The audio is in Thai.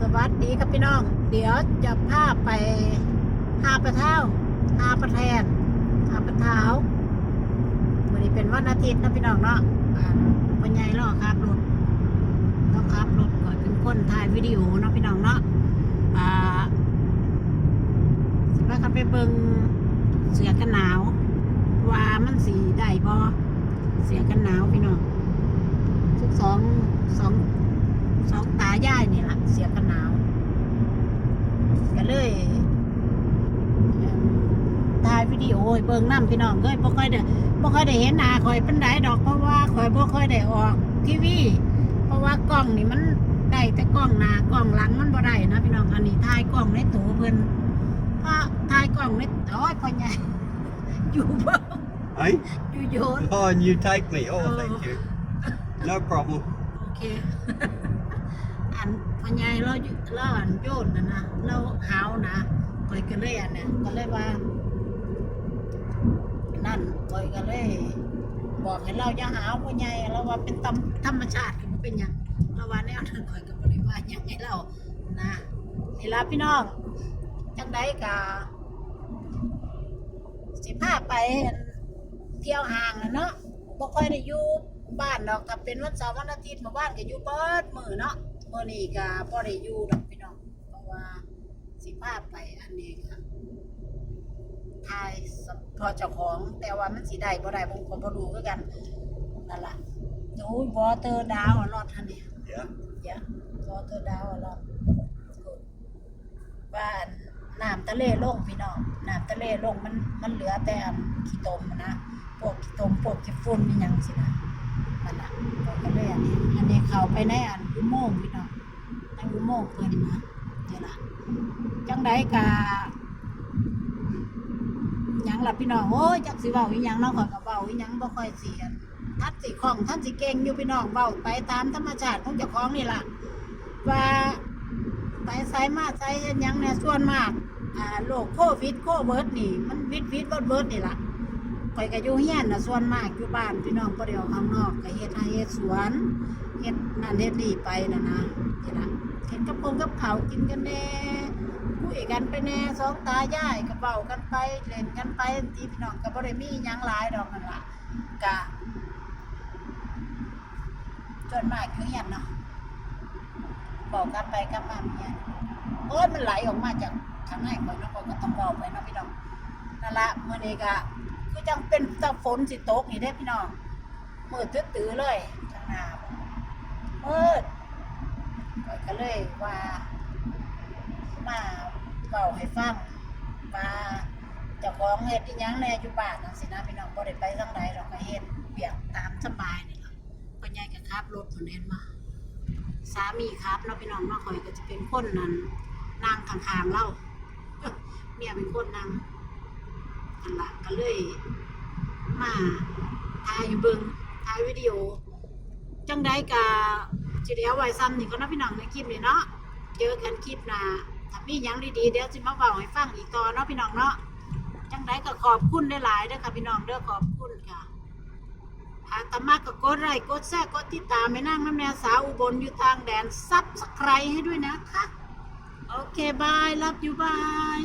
สวัสดีครับพี่น้อง เดี๋ยวจะพาไปหาปลาเท้าหาปลาแทนหาปลาเท้าวันนี้เป็นวันอาทิตย์นะพี่น้องเนาะวันใหญ่ล่อครับรถต้องขับรถก่อนเป็นคนถ่ายวิดีโอเนาะพี่น้องเนาะอ่าสิว่ากันไปเบิงเสือกันหนาว ว่ามันสีได้บ่เสือกันหนาวพี่น้องทุกสองสอง สองตายายนี่แหละเสียกันหนาวก็เลยเอิ่มถ่าย วิดีโอให้เบิ่งน้ำพี่น้องเอ้ยบ่ค่อยได้บ่ค่อยได้เห็นหน้าข่อยเป็นไดดอกเพราะว่าข่อยบ่ค่อยได้ออกทีวีเพราะว่ากล้องนี่มันได้แต่กล้องหน้ากล้องหลังมันบ่ได้นะพี่น้องอันนี้ถ่ายกล้องในตัวเพิ่นเพราะถ่ายกล้องในโอ้ยพ่อใหญ่อยู่บ่ Hey? อยู่โยน Oh, and you take me. Oh, Oh. thank you. No problem. โอเค อันพญายเราอยู่เราอันโยนนะนะเราหาวนะคอยก็เลยอันเนี่ยก็เลยว่านั่น คอยก็เลยบอกให้เราอย่าหาวพญายเราว่าเป็นธรรมธรรมชาติคือมันเป็นอย่างเราว่าแนวนั้นคอยก็บริว่าอย่างให้เรานะนี่ละพี่น้องจังไดกะสิพาไปเที่ยวห่างนะเนาะบ่ค่อยได้อยู่บ้านดอกถ้าเป็นวันเสาร์วันอาทิตย์มาบ้านก็อยู่เบิดมื้อเนาะมื้อนี้ก็บ่ได้อยู่ดอกพี่น้องเพราะว่า สิพาไปอันนี้ก็ทายสพอเจ้าของ แต่ว่ามันสิได้บ่ได้ผมก็บ่รู้คือกันนั่นล่ะโอ้ยวอเตอร์ดาวรอดทันนี่ Yeah. อย่าวอเตอร์ดาวรอดบ้านน้ำทะเลลงพี่น้องน้ำทะเลลงมันมันเหลือแต่อันขี้ตมอะนะพวกขี้ตมพวกขี้ฝุ่นนี่ยังสินะนั่นล่ะก็ก็เลยอันนี้อันนี้เข้าไปในอันอุโมงค์พี่น้องในอุโมงค์เพิ่นนะ นี่ล่ะจังไดกะยังล่ะพี่น้องโอ้ยจักสิเว้าอีหยังเนาะข่อยก็เว้าอีหยังบ่ค่อยสีท่านสิคล่องท่านสิเก่งอยู่พี่น้องเว้าไปตามธรรมชาติของเจ้าของนี่ล่ะว่าไปไสมาไสเฮ็ดหยังเนี่ยส่วนมากอ่าโรคโควิดโคเวิร์ดนี่ มันวิดวิดเบิดเบิดนี่ล่ะ ข่อยก็อยู่เฮียนน่ะส่วนมากอยู่บ้านพี่น้องบ่ได้ออกข้างนอกก็เฮ็ดไร่เฮ็ดสวนเฮ็ดนั่นเฮ็ดนี่ไปน่ะนะนี่ล่ะเฮ็ดกับพงกับข้ากินกันแน่คุยกันไปแน่สองตายายก็เว้ากันไปเล่นกันไปทีพี่น้องก็บ่ได้มีหยังหลายดอกนั่นล่ะก็ส่วนมากอยู่เฮียนเนาะบอกกันไปกันมาเนี่ยโอ้ยมันไหลออกมาจากข้างในข่อยนาะข่อยก็ต้องบอกไปเนาะพี่น้องนั่นละเมื่อนี้ก็ คือจังเป็นตะฝนสิตกนี่ได้พี่น้องมืดตื้อๆเลยทางหน้ามืดข่อยก็เลยว่ามาเบาให้ฟังว่าเจ้าของเฮ็ดอีหยังแน่อยู่บ้านจังซี่นะพี่น้องบ่ได้ไปทางใดดอกก็เฮ็ดเบียกตามสบายนี่ล่ะพ่อใหญ่ก็ขับรถเพิ่นเห็นมาสามีครับเราะพี่น้องเนาะข่อยก็จะเป็นคนนั้นนั่งข้างๆเราเมียเป็นคนนั่ง อันละก็เลยมาถ่ายเบิงถ่ายวิดีโอ จังได้กะจะเดียวไว้ซ้ำนี่ก็นาะพี่น้องในคลิปนี้เนาะเจอกันคลิปหน้าถ้ามีหยังดีๆเดี๋ยวสิมาเว้าให้ฟังอีกต่อเนาะพี่น้องเนาะจังได้ก็ขอบคุณหลายๆเด้อค่ะพี่น้องเด้อขอบคุณค่ะหาตมากก็กดไลค์กดแชร์กดติดตามไม่นั่งน้ำแนวสาวอุบลอยู่ทางแดนซับสไครให้ด้วยนะคะ โอเคบายรับอยู่บาย